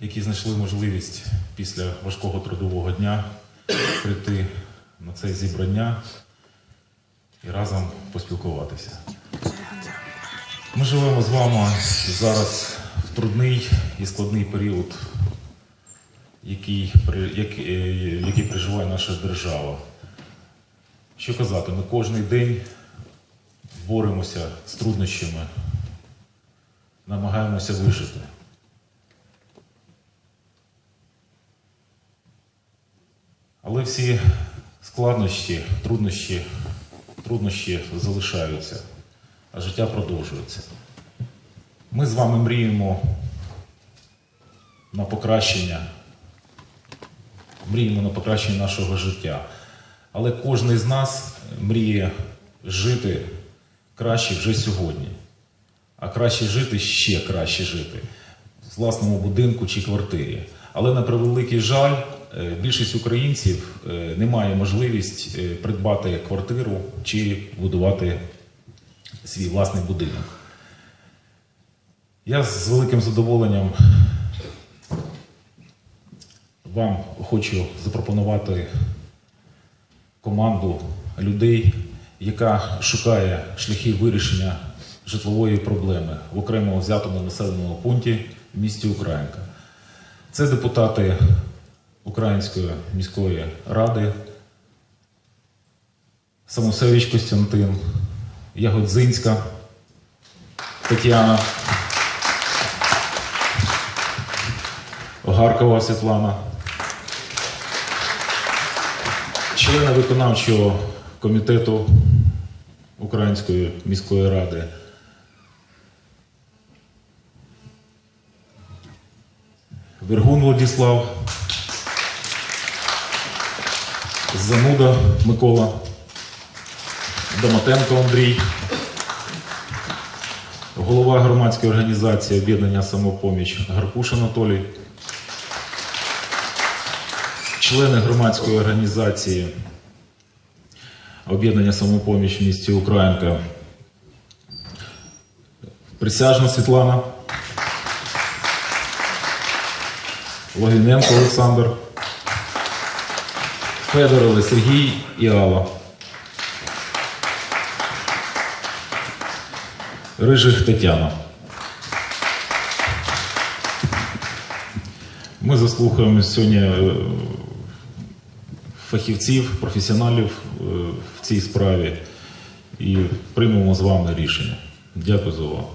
які знайшли можливість після важкого трудового дня прийти на це зібрання і разом поспілкуватися. Ми живемо з вами зараз в трудний і складний період, який, при- як- е, який переживає наша держава. Що казати, ми кожен день боремося з труднощами, намагаємося вижити. Але всі складнощі, труднощі, труднощі залишаються, а життя продовжується. Ми з вами мріємо на покращення, мріємо на покращення нашого життя. Але кожен з нас мріє жити краще вже сьогодні. А краще жити ще краще жити в власному будинку чи квартирі. Але на превеликий жаль, більшість українців е, не має можливість е, придбати квартиру чи будувати свій власний будинок. Я з великим задоволенням вам хочу запропонувати команду людей, яка шукає шляхи вирішення житлової проблеми в окремо взятому населеному пункті в місті Українка. Це депутати Української міської ради, Самосевич Костянтин, Ягодзинська Тетяна, Огаркова Світлана, члени виконавчого комітету Української міської ради. Вергун Владислав, Зануда Микола, Доматенко Андрій, голова громадської організації об'єднання самопоміч Гаркуш Анатолій, члени громадської організації об'єднання самопоміч в місті Українка. Присяжна Світлана. Логіненко Олександр. Федоров Сергій і Алла. Рижих Тетяна. Ми заслухаємо сьогодні е, фахівців, професіоналів е, в цій справі і приймемо з вами рішення. Дякую за увагу.